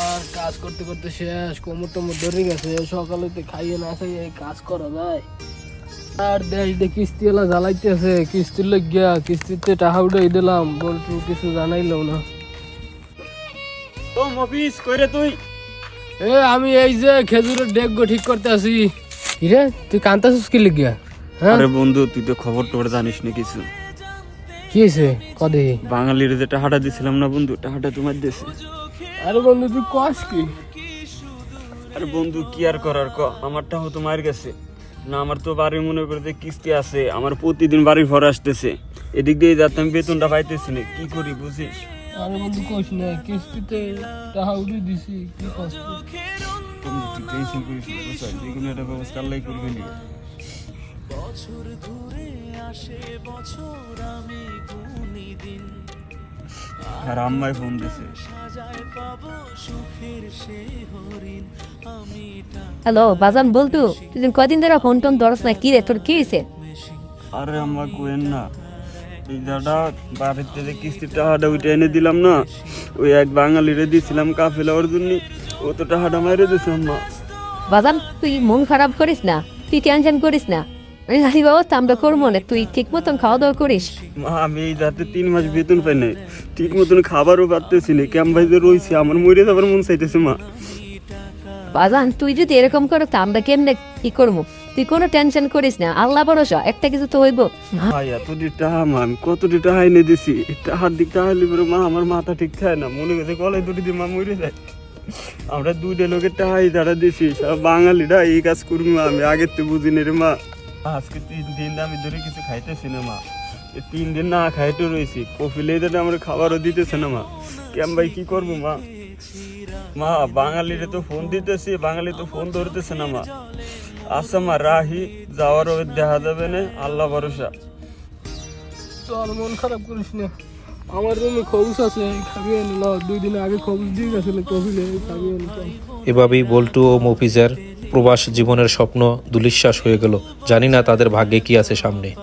আর কাজ করতে করতে শেষ কোমর টোমর ধরে গেছে সকালে তো খাইয়ে না খাইয়ে কাজ করা যায়। আর দেশ দিয়ে কিস্তি এলা জ্বালাইতেছে কিস্তির লাগিয়া কিস্তিতে টাকা উঠাই দিলাম বলছু কিছু জানাইলো না। ও মফিস কইরে তুই? এ আমি এই যে খেজুরের ডেকগো ঠিক করতে আসি কিরে তুই কান্তাছিস কি লিখিয়া হ্যাঁ? আরে বন্ধু তুই তো খবর টবর জানিস না কিছু। কি হয়েছে? কদে। বাঙালির যে টাহাটা দিছিলাম না বন্ধু টাহাটা তোমার দেশে আরে বন্ধু তুই কস কি? আরে বন্ধু কি আর করার ক? আমারটা হতো মায়ের গেছে না আমার তো বাড়ি মনে করতে কিস্তি আছে আমার প্রতিদিন বাড়ির ঘর আসতেছে। এদিক দিয়ে যাতে আমি বেতনটা পাইতেছি না কি করি বুঝিস? আরে বন্ধু কস না কিস্তিতে টাকা দিছি কি কষ্ট তুই টেনশন করিস না বুঝছ? যে কোনো একটা ব্যবস্থা আল্লাহ করবে নি আর আম্মাই ফোন দিছে। হ্যালো বাজান বলতু তুই দিন কদিন ধরে ফোন টোন ধরস না? কি রে তোর কি হয়েছে আরে আম্মা কোয়েন না। এই দাদা বাড়ির থেকে কিস্তির টাকাটা ওইটা এনে দিলাম না। ওই এক বাঙালিরে দিছিলাম কাফেলা ওর জন্য। ও তো টাকাটা মাইরে দিছে আম্মা। বাজান তুই মন খারাপ করিস না? তুই টেনশন করিস না? আমি জানি বাবা আমরা করব না তুই ঠিক মতন খাওয়া দাওয়া করিস মা আমি এই যাতে তিন মাস বেতন পাই নাই। ঠিক মতন খাবারও পারতেছি না ক্যাম্প ভাইতে রয়েছি আমার মরে যাবার মন চাইতেছে মা। বাজান তুই যদি এরকম করো তো আমরা কেমনে কি করব তুই কোনো টেনশন করিস না আল্লাহ ভরসা একটা কিছু তো হইব। ভাই এতটি টাকা মা আমি কতটি টাকা এনে দিছি? এই টাকার দিক টাকা লিবার মা আমার মাথা ঠিক থাকে না মনে করছে গলায় দুটি দিয়ে মা মরে যায়। আমরা দুইটা লোকের টাকাই যারা দিছি সব বাঙালিরা এই কাজ করবি মা আমি আগের তো বুঝি না রে মা। আজকে তিন দিন আমি ধরে কিছু খাইতেছি না মা এই তিন দিন না খাইতে রয়েছি কফিলে এটা আমার খাবারও দিতেছে না মা কেম ভাই কি করব মা? মা বাঙালিরে তো ফোন দিতেছি বাঙালি তো ফোন ধরতেছে না মা আচ্ছা মা রাহি যাওয়ার ওই দেখা যাবে না আল্লাহ ভরসা। চল মন খারাপ করিস না। আমার রুমে খবুস আছে খাবি দুই দিন আগে খবুস দিয়ে গেছিল কবিলে খাবি এভাবেই বল্টু ও মফিজের প্রবাস জীবনের স্বপ্ন দুলিশ্বাস হয়ে গেল। জানি না তাদের ভাগ্যে কি আছে সামনে।